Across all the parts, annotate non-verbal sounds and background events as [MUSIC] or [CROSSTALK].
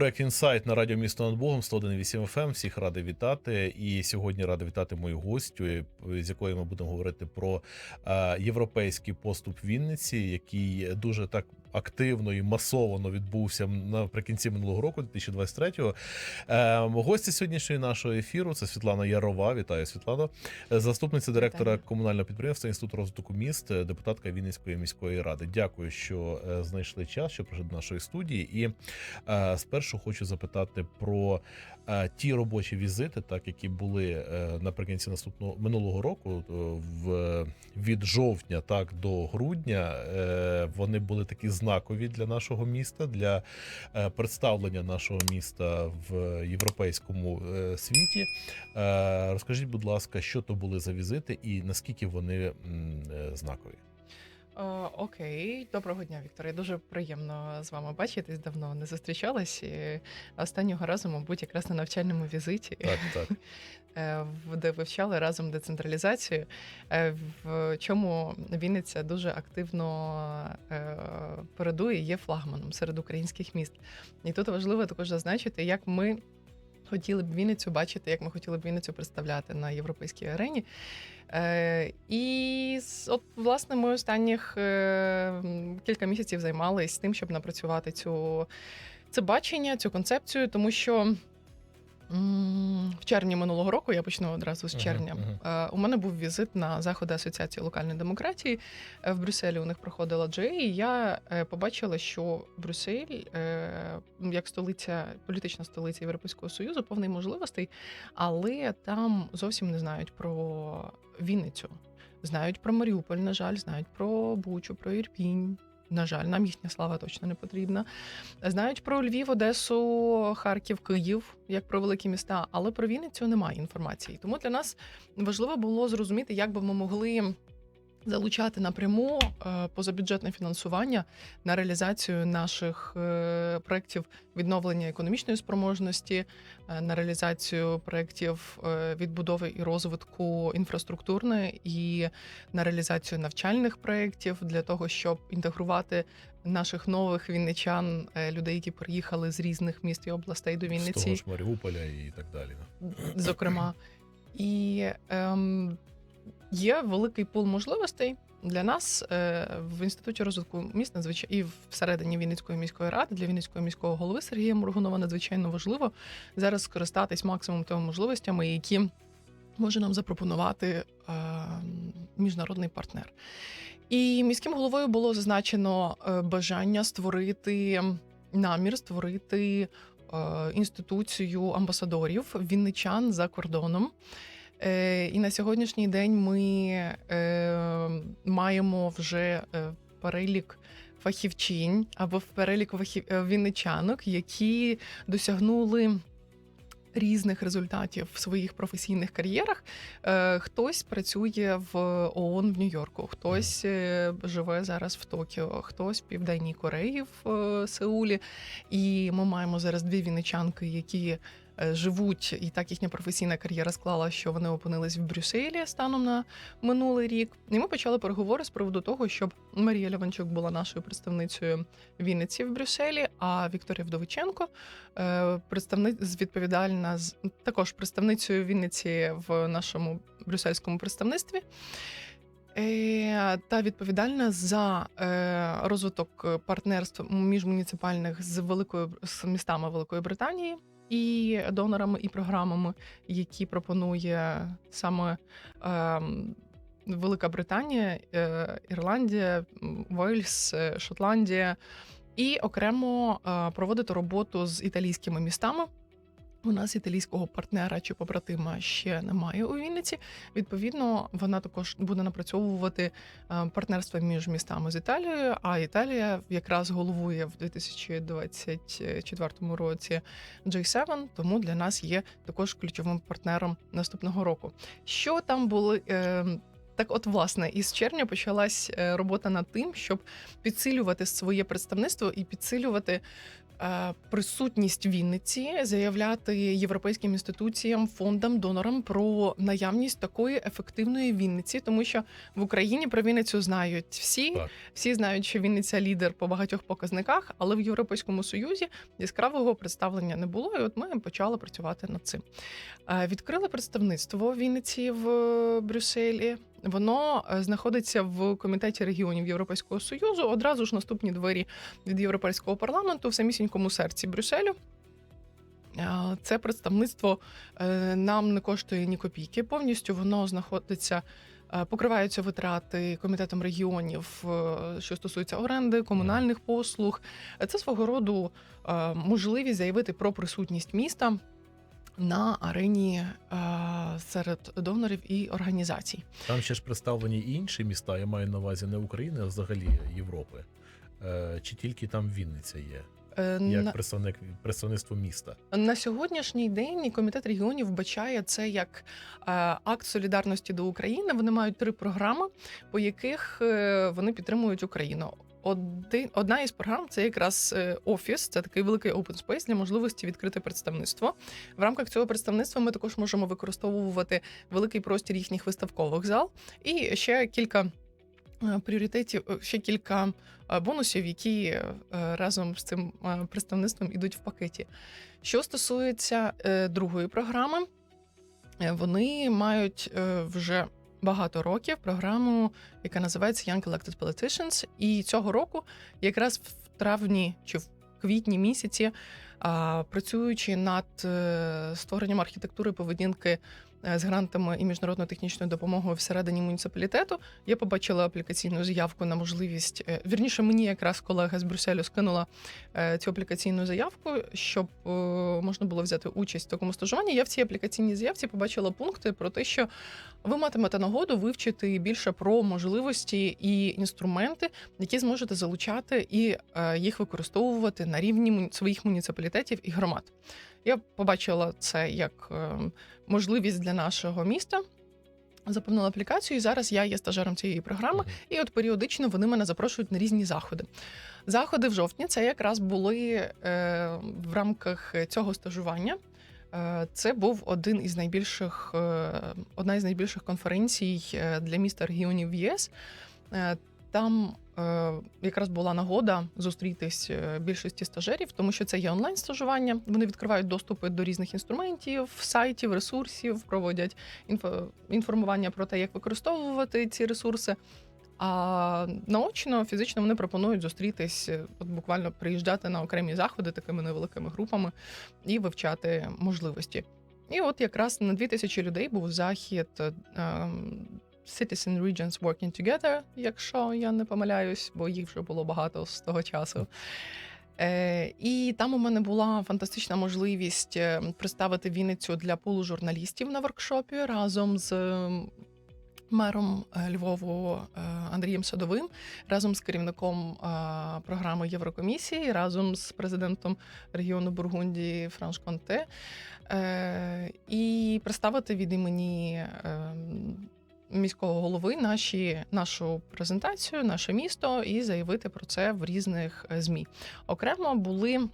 Проект інсайт на радіо місто над Богом 101.8 FM. Всіх радий вітати. І сьогодні радий вітати мою гостю, з якою ми будемо говорити про е, європейський поступ Вінниці, який дуже так активно і масово відбувся наприкінці минулого року, 2023-го. Е, Гості сьогоднішньої нашого ефіру це Світлана Ярова. Вітаю, Світлана, заступниця директора Вітаю. комунального підприємства Інституту розвитку міст, депутатка Вінницької міської ради. Дякую, що е, знайшли час, що прийшли до нашої студії. І е, спершу хочу запитати про ті робочі візити, так які були е, наприкінці наступного минулого року, е, в від жовтня так до грудня. Е, вони були такі знакові для нашого міста, для представлення нашого міста в європейському світі. Розкажіть, будь ласка, що то були за візити і наскільки вони м, е. О, окей, доброго дня, Вікторія. Дуже приємно з вами бачитись. Давно не зустрічалась. І останнього разу, мабуть, якраз на навчальному візиті, Так, так. [LAUGHS] е, в- де вивчали разом децентралізацію. е, В чому Вінниця дуже активно е, передує, є флагманом серед українських міст. І тут важливо також зазначити, як ми. Хотіли б Вінницю бачити, як ми хотіли б Вінницю представляти на європейській арені. Е, і от, власне, ми останніх е, кілька місяців займалися тим, щоб напрацювати цю, це бачення, цю концепцію, тому що. В червні минулого року я почну одразу з червня. мгм. Е, У мене був візит на заходи Асоціації локальної демократії. Е, В Брюсселі у них проходила Джей. І я е, побачила, що Брюссель, е, як столиця, політична столиця Європейського союзу, повний можливостей, але там зовсім не знають про Вінницю. Знають про Маріуполь, на жаль, знають про Бучу, про Ірпінь. На жаль, нам їхня слава точно не потрібна. Знають про Львів, Одесу, Харків, Київ, як про великі міста, але про Вінницю немає інформації. Тому для нас важливо було зрозуміти, як би ми могли залучати напряму е, позабюджетне фінансування на реалізацію наших е, проєктів відновлення економічної спроможності, е, на реалізацію проєктів відбудови і розвитку інфраструктурної і на реалізацію навчальних проєктів для того, щоб інтегрувати наших нових вінничан, людей, які приїхали з різних міст і областей до З того ж Маріуполя і так далі. зокрема. І ем, є великий пул можливостей для нас е, в інституті розвитку міст надзвичайно і всередині Вінницької міської ради для Вінницького міського голови Сергія Моргунова надзвичайно важливо зараз скористатись максимум тими можливостями, які може нам запропонувати е, міжнародний партнер. І міським головою було зазначено е, бажання створити намір, створити інституцію амбасадорів вінничан за кордоном. Е, І на сьогоднішній день ми е, маємо вже е, перелік фахівчинь або перелік е, вінничанок, які досягнули. Різних результатів в своїх професійних кар'єрах. Е, хтось працює в ООН в Нью-Йорку, хтось живе зараз в Токіо, хтось в Південній Кореї в Сеулі. І ми маємо зараз дві вінничанки, які живуть, і так їхня професійна кар'єра склала, що вони опинились в Брюсселі станом на минулий рік. І ми почали переговори з приводу того, щоб Марія Ляванчук була нашою представницею Вінниці в Брюсселі, а Вікторія Вдовиченко е, представни... з- відповідальна з також представницею Вінниці в нашому брюссельському представництві. Е, Та відповідальна за е, розвиток партнерств міжмуніципальних з великою з містами Великої Британії і донорами і програмами, які пропонує саме е, Велика Британія, е, Ірландія, Вельс, е, Шотландія, і окремо е, проводити роботу з італійськими містами. У нас італійського партнера чи побратима ще немає у Вінниці. Відповідно, вона також буде напрацьовувати е, партнерство між містами з Італією. А Італія якраз головує в 2024 році J7, тому для нас є також ключовим партнером наступного року. Що там були? Е, так, от, власне, із червня почалась е, робота над тим, щоб підсилювати своє представництво і підсилювати присутність Вінниці, заявляти європейським інституціям, фондам, донорам про наявність такої ефективної Вінниці, тому що в Україні про Вінницю знають всі. Так. Всі знають, що Вінниця лідер по багатьох показниках, але в Європейському Союзі яскравого представлення не було. І от ми почали працювати над цим. Е, Відкрили представництво Вінниці в е, Брюсселі. Воно е, знаходиться в комітеті регіонів Європейського союзу. Одразу ж наступні двері від європейського парламенту в самісінькому серці Брюсселю. Е, Це представництво е, нам не коштує ні копійки. Повністю воно знаходиться, покриваються витрати комітетом регіонів, що стосується оренди, комунальних послуг. Це свого роду можливість заявити про присутність міста на арені е, серед донорів і організацій. Там ще ж представлені інші міста, я маю на увазі не України, а взагалі Європи. Е, Чи тільки там Вінниця є, Е, як на- представник представництво міста? На сьогоднішній день комітет регіонів вбачає це як е, акт солідарності до України. Вони мають три програми, по яких е, вони підтримують Україну. Один, одна із програм це якраз е, офіс, це такий великий open space для можливості відкрити представництво. В рамках цього представництва ми також можемо використовувати великий простір їхніх виставкових зал і ще кілька. е, Пріоритетів е, ще кілька е, бонусів, які е, разом з цим е, представництвом ідуть в пакеті. Що стосується е, другої програми, е, вони мають е, вже багато років програму, яка називається Young Elected Politicians. І цього року, якраз в травні чи в квітні місяці, працюючи над е, створенням архітектури поведінки з грантами і міжнародною технічною допомогою всередині муніципалітету, я побачила аплікаційну заявку на можливість. е, Вірніше, мені якраз колега з Брюсселю скинула е, цю аплікаційну заявку, щоб е, можна було взяти участь в такому стажуванні. Я в цій аплікаційній заявці побачила пункти про те, що ви матимете нагоду вивчити більше про можливості і інструменти, які зможете залучати і е, їх використовувати на рівні своїх муніципалітетів і громад. Я побачила це як е, можливість для нашого міста. Заповнила аплікацію, і зараз я є стажером цієї програми. І от періодично вони мене запрошують на різні заходи. Заходи в жовтні це якраз були е, в рамках цього стажування. Е, Це був один із найбільших, е, одна із найбільших конференцій е, для міста регіонів ЄС. Е, Там якраз була нагода зустрітись е, більшості стажерів, тому що це є онлайн стажування. Вони відкривають доступи до різних інструментів, сайтів, ресурсів, проводять інфо, інформування про те, як використовувати ці ресурси. А наочно, фізично вони пропонують зустрітись, е, от буквально приїжджати на окремі заходи такими невеликими групами і вивчати можливості. І от якраз на 2000 людей був захід ем, Citizen Regions Working Together, якщо я не помиляюсь, бо їх вже було багато з того часу. Е, і там у мене була фантастична можливість е, представити Вінницю для пулу журналістів на воркшопі разом з ем, мером е, Львову е, Андрієм Садовим, разом з керівником програми Єврокомісії, разом з президентом регіону Бургундії Франш Конте, і представити від імені. Е, Міського голови наші нашу презентацію, наше місто, і заявити про це в різних е, змі. Окремо були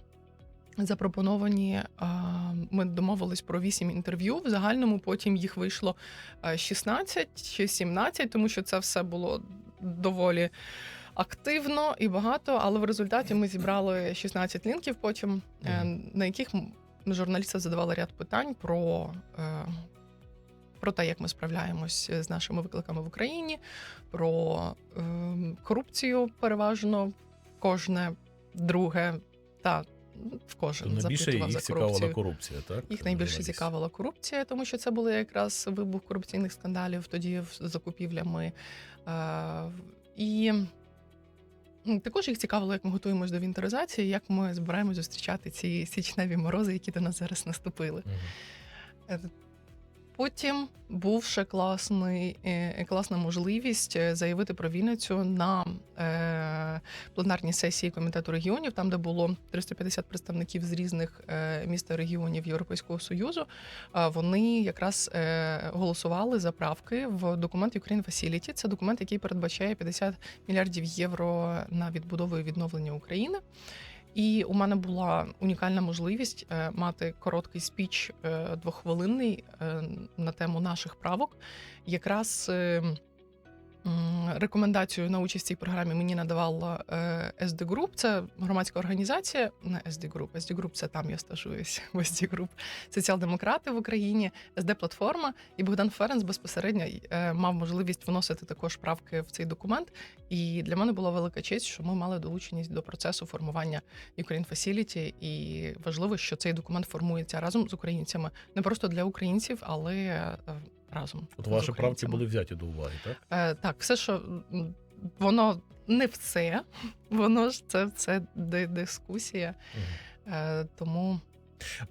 запропоновані. Ми домовились про 8 інтерв'ю. В загальному потім їх вийшло е, 16 чи 17, тому що це все було доволі активно і багато. Але в результаті ми зібрали 16 лінків, потім е, на яких журналісти задавали ряд питань про. Е, Про те, як ми справляємось з нашими викликами в Україні, про е, корупцію переважно кожне друге та в кожен найбільше їх за цікавила корупція, так? Їх найбільше цікавила корупція, тому що це були якраз вибух корупційних скандалів тоді з закупівлями. Е, І також їх цікавило, як ми готуємось до вінтеризації, як ми збираємось зустрічати ці січневі морози, які до нас зараз наступили. Мгм. Потім був ще класний, е, класна можливість е, заявити про Вінницю на е, пленарній сесії комітету регіонів, там де було 350 представників з різних міст регіонів Європейського союзу. Вони якраз голосували за правки в документ Ukraine Facility. Це документ, який передбачає 50 мільярдів євро на відбудову і відновлення України. І у мене була унікальна можливість е, мати короткий спіч е, двоххвилинний е, на тему наших правок. Якраз е, м, рекомендацію на участь в цій програмі мені надавала е, SD Group. Це громадська організація. Не SD Group. SD Group – це там я стажуюсь. [LAUGHS] В SD Group соціал-демократи в Україні, SD платформа. І Богдан Ференц безпосередньо е, мав можливість вносити також правки в цей документ. І для мене була велика честь, що ми мали долученість до процесу формування Ukraine Facility. І важливо, що цей документ формується разом з українцями, не просто для українців, але е, разом. От ваші правки були взяті до уваги, так? Е, так, все, що воно не все, воно ж це, це дискусія. Мгм. Е, тому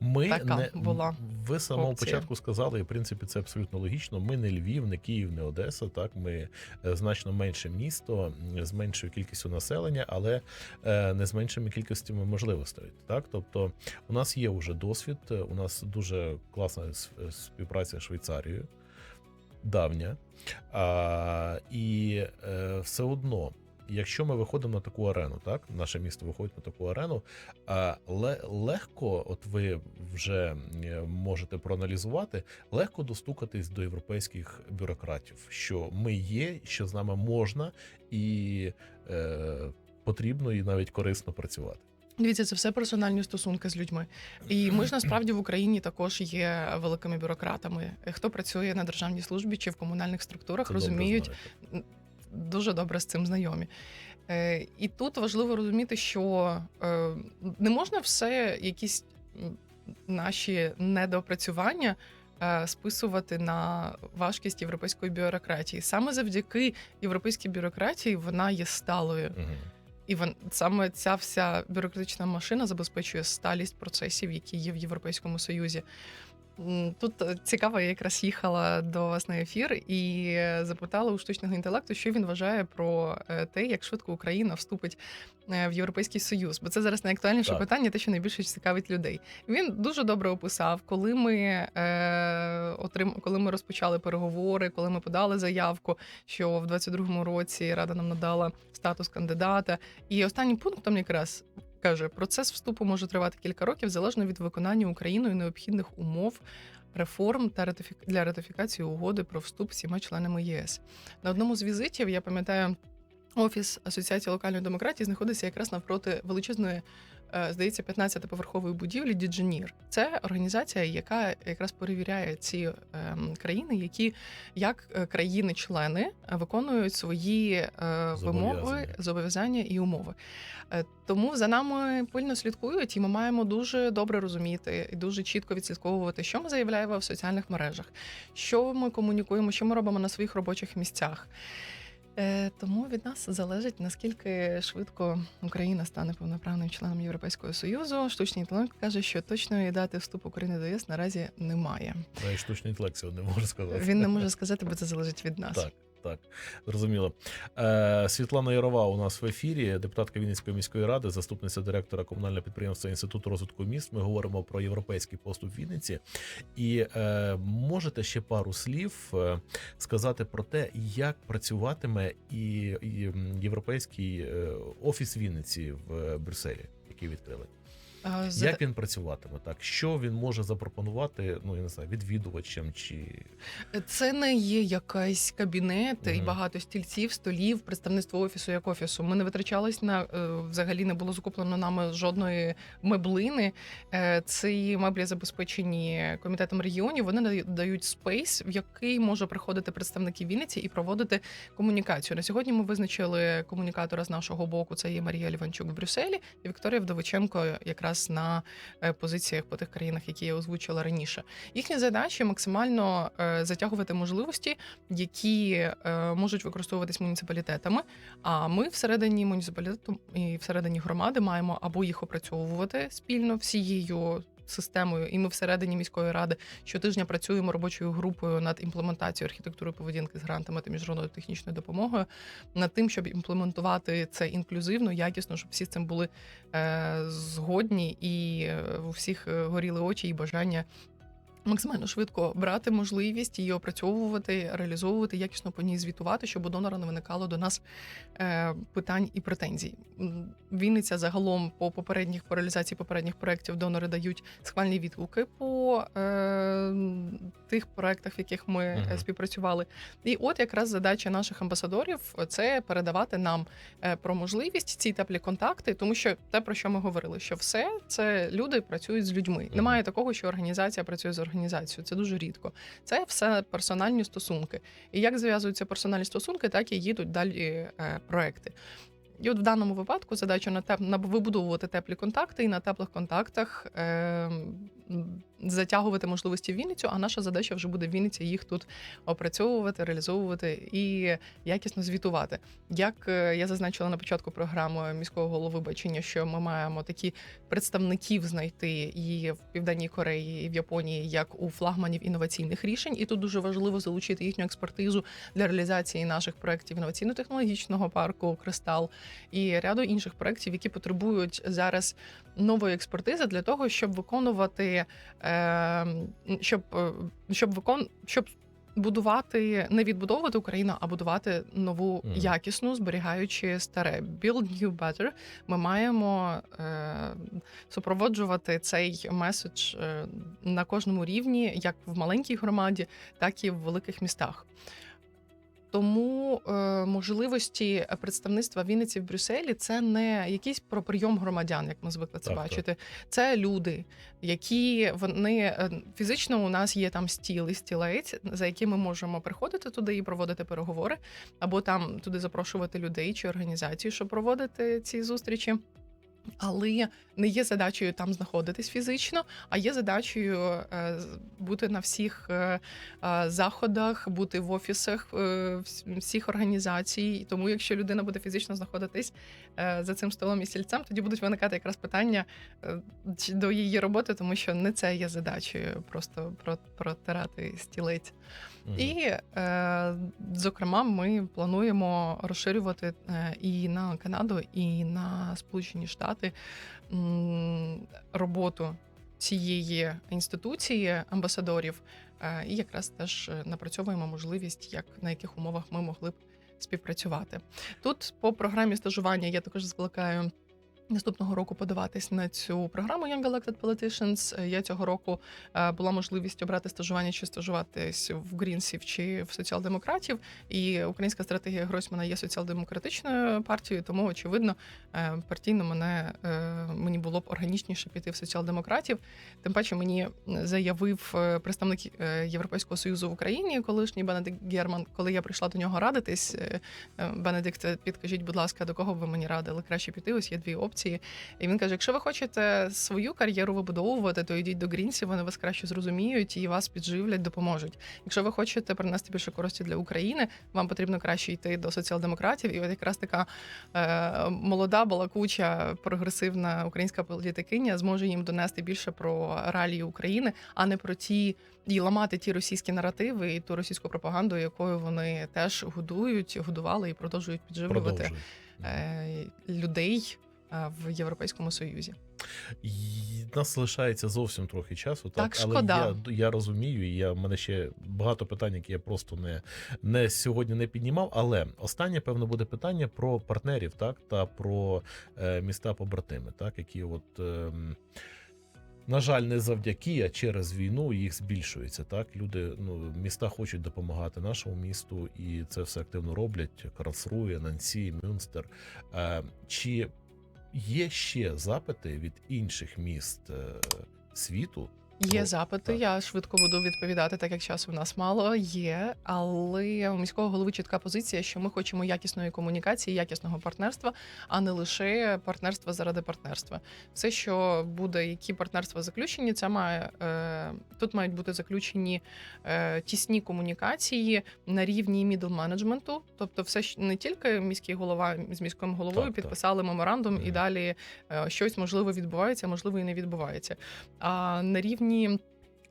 Ми Така не була ви самого опція. початку сказали, і в принципі це абсолютно логічно. Ми не Львів, не Київ, не Одеса. Так, ми е, значно менше місто з меншою кількістю населення, але е, не з меншими кількістями можливостей. Так, тобто у нас є вже досвід. е, У нас дуже класна співпраця з Швейцарією, давня. А, і е, все одно. Якщо ми виходимо на таку арену, так наше місто виходить на таку арену, а ле, легко, от ви вже е, можете проаналізувати, легко достукатись до європейських бюрократів, що ми є, що з нами можна і е, потрібно і навіть корисно працювати. Дивіться, це все персональні стосунки з людьми. І ми ж насправді в Україні також є великими бюрократами. Хто працює на державній службі чи в комунальних структурах, Це розуміють, знаєте. дуже добре з цим знайомі. Е, і тут важливо розуміти, що е, не можна все якісь наші недоопрацювання е, списувати на важкість європейської бюрократії. Саме завдяки європейській бюрократії вона є сталою. Мгм. І вон, саме ця вся бюрократична машина забезпечує сталість процесів, які є в Європейському Союзі. Тут е, цікаво, я якраз їхала до вас на ефір і запитала у штучного інтелекту, що він вважає про е, те, як швидко Україна вступить е, в Європейський Союз. Бо це зараз найактуальніше Так. питання, те, що найбільше цікавить людей. Він дуже добре описав, коли ми е, отрим... коли ми розпочали переговори, коли ми подали заявку, що в 22-му році Рада нам надала статус кандидата. І останнім пунктом якраз каже, процес вступу може тривати кілька років залежно від виконання Україною необхідних умов. Реформ та ратифік... для ратифікації угоди про вступ всіма членами ЄС на одному з візитів. Я пам'ятаю, офіс Асоціації локальної демократії знаходиться якраз навпроти величезної, здається, 15-поверхової будівлі Дідженір. Це організація, яка якраз перевіряє ці ем, країни, які як е, країни-члени е, виконують свої е, вимоги, Зобов'язання. і умови. Е, Тому за нами пильно слідкують, і ми маємо дуже добре розуміти і дуже чітко відслідковувати, що ми заявляємо в соціальних мережах, що ми комунікуємо, що ми робимо на своїх робочих місцях. Е, Тому від нас залежить наскільки швидко Україна стане повноправним членом Європейського союзу. Штучний інтелект каже, що точної дати вступу України до ЄС наразі немає. Навіть штучний інтелект цього не може сказати. Він не може сказати, бо це залежить від нас. Так, так, зрозуміло. Е, Світлана Ярова у нас в ефірі, депутатка Вінницької міської ради, заступниця директора комунального підприємства Інституту розвитку міст. Ми говоримо про європейський поступ Вінниці. І е, можете ще пару слів е, сказати про те, як працюватиме і, і європейський е, офіс Вінниці в е, Брюсселі, який відкрили. А, за- Як він працюватиме? Так, що він може запропонувати? Ну я не знаю, відвідувачам чи Це не є якийсь кабінет і багато стільців, столів, представництво офісу як офісу. Ми не витрачались на е, взагалі не було закуплено нами жодної меблини. Е, Ці меблі забезпечені комітетом регіонів. Вони даю- дають спейс, в який може приходити представники Вінниці і проводити комунікацію. На сьогодні ми визначили комунікатора з нашого боку. Це є Марія Ліванчук в Брюсселі і Вікторія Вдовиченко якраз на е, позиціях по тих країнах, які я озвучила раніше. Їхня задача максимально е, затягувати можливості, які е, можуть використовуватись муніципалітетами. А ми всередині муніципалітету і всередині громади маємо або їх опрацьовувати спільно всією. Системою, і ми всередині міської ради щотижня працюємо робочою групою над імплементацією архітектури поведінки з грантами та міжнародною технічною допомогою, над тим, щоб імплементувати це інклюзивно, якісно, щоб всі з цим були е, згодні, і е, у всіх е, горіли очі і бажання Максимально швидко брати можливість її опрацьовувати, реалізовувати, якісно по ній звітувати, щоб у донора не виникало до нас е, питань і претензій. Вінниця загалом по попередніх по реалізації попередніх проєктів донори дають схвальні відгуки по е, тих проєктах, в яких ми е, Мгм. співпрацювали. І от якраз задача наших амбасадорів це передавати нам е, про можливість ці теплі контакти, тому що те, про що ми говорили, що все це люди працюють з людьми. Мгм. Немає такого, що організація працює з організацією. Це дуже рідко. Це все персональні стосунки. І як зв'язуються персональні стосунки, так і їдуть далі е, проекти. І от в даному випадку задача на теп... на вибудовувати теплі контакти і на теплих контактах е... затягувати можливості в Вінницю. А наша задача вже буде в Вінниці їх тут опрацьовувати, реалізовувати і якісно звітувати. Як е, я зазначила на початку програми міського голови бачення, що ми маємо такі представників знайти і в Південній Кореї, і в Японії, як у флагманів інноваційних рішень, і тут дуже важливо залучити їхню експертизу для реалізації наших проєктів інноваційно-технологічного парку Кристал і ряду інших проєктів, які потребують зараз нової експертизи для того, щоб виконувати, е, щоб, е, щоб викон, щоб будувати, не відбудовувати Україну, а будувати нову Мгм. якісну, зберігаючи старе. Build new better. Ми маємо е, супроводжувати цей меседж на кожному рівні, як в маленькій громаді, так і в великих містах. Тому е, можливості представництва Вінниці в Брюсселі це не якийсь про прийом громадян, як ми звикли це Так, так. бачити. Це люди, які вони е, фізично у нас є там стіл і стілець, за яким ми можемо приходити туди і проводити переговори, або там туди запрошувати людей чи організації, щоб проводити ці зустрічі. Але не є задачею там знаходитись фізично, а є задачею е, бути на всіх е, е, заходах, бути в офісах всіх організацій. Тому, якщо людина буде фізично знаходитись за цим столом і стільцем, тоді будуть виникати якраз питання до її роботи, тому що не це є задачею, просто про- протирати стілець. Мгм. І, зокрема, ми плануємо розширювати і на Канаду, і на Сполучені Штати м, роботу цієї інституції амбасадорів. Е, І якраз теж напрацьовуємо можливість, як на яких умовах ми могли б співпрацювати. Тут по програмі стажування я також закликаю. Наступного року подаватись на цю програму Young Elected Politicians. Я цього року е, була можливість обрати стажування чи стажуватись в Грінсів чи в соціал-демократів. І українська стратегія Гройсмана є соціал-демократичною партією, тому очевидно е, партійно мене е, мені було б органічніше піти в соціал-демократів. Тим паче мені заявив представник Європейського союзу в Україні, колишній Бенедикт Герман, коли я прийшла до нього радитись. Бенедикт, підкажіть, будь ласка, до кого ви мені радили? Краще піти. Ось є дві опції. І він каже: якщо ви хочете свою кар'єру вибудовувати, то йдіть до Грінсів, вони вас краще зрозуміють і вас підживлять, допоможуть. Якщо ви хочете принести більше користі для України, вам потрібно краще йти до соціал-демократів. І от якраз така е, молода, балакуча, прогресивна українська політикиня зможе їм донести більше про реалії України, а не про ті і ламати ті російські наративи і ту російську пропаганду, якою вони теж годують, годували і продовжують підживлювати Продовжуй. е, людей в Європейському Союзі. І нас залишається зовсім трохи часу, так, Так, але я, я розумію, і я в мене ще багато питань, які я просто не, не сьогодні не піднімав. Але останнє, певно, буде питання про партнерів, так та про е, міста побратими, так, які от. ем, на жаль, не завдяки, а через війну їх збільшується. Так, люди, ну міста хочуть допомагати нашому місту, і це все активно роблять. Карлсрує, Нансі, Мюнстер. Е, чи є ще запити від інших міст е, світу? Є запити. так. Я швидко буду відповідати, так як часу в нас мало. Є, але у міського голови чітка позиція, що ми хочемо якісної комунікації, якісного партнерства, а не лише партнерства заради партнерства. Все, що буде, які партнерства заключені, це має е, тут мають бути заключені е, тісні комунікації на рівні мідл менеджменту. Тобто, все не тільки міський голова з міським головою Так, так. підписали меморандум, і далі е, щось можливо відбувається, можливо і не відбувається. А на рівні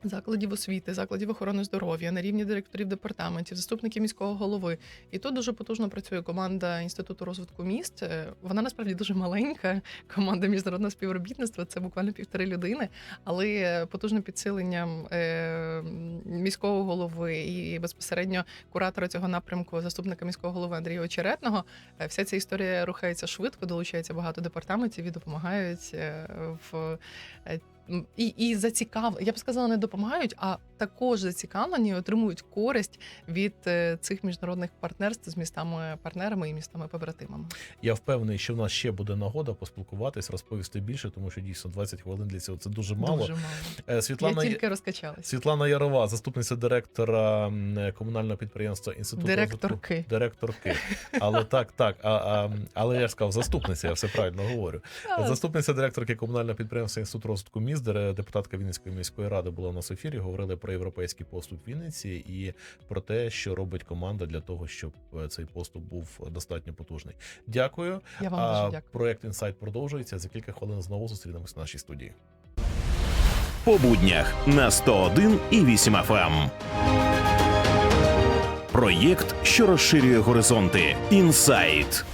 закладів освіти, закладів охорони здоров'я на рівні директорів департаментів, заступників міського голови. І тут дуже потужно працює команда інституту розвитку міст. Е, Вона насправді дуже маленька. Команда міжнародного співробітництва це буквально півтори людини, але потужним підсиленням е, міського голови і безпосередньо куратора цього напрямку, заступника міського голови Андрія Очеретного. е, Вся ця історія рухається швидко, долучається багато департаментів і допомагають в І, і зацікав, я б сказала, не допомагають, а також зацікавлені отримують користь від е, цих міжнародних партнерств з містами-партнерами і містами-побратимами. Я впевнений, що в нас ще буде нагода поспілкуватись, розповісти більше, тому що дійсно 20 хвилин для цього це дуже мало. Дуже мало. Е, Світлана я тільки розкачалась. Світлана Ярова, заступниця директора комунального підприємства інституту розвитку- Директорки. Директорки. Але так, так. А, а, але я ж сказав, заступниця, я все правильно говорю. Заступниця директорки комунального підприємства Інститут розвитку міст, де депутатка Вінницької міської ради була у нас в ефірі. Говорили про європейський поступ Вінниці і про те, що робить команда для того, щоб е, цей поступ був достатньо потужний. Дякую. Я вам дуже дякую. проект інсайт продовжується. За кілька хвилин знову зустрінемось в нашій студії. по буднях на 101 і 8 FM. Проєкт, що розширює горизонти. Інсайт.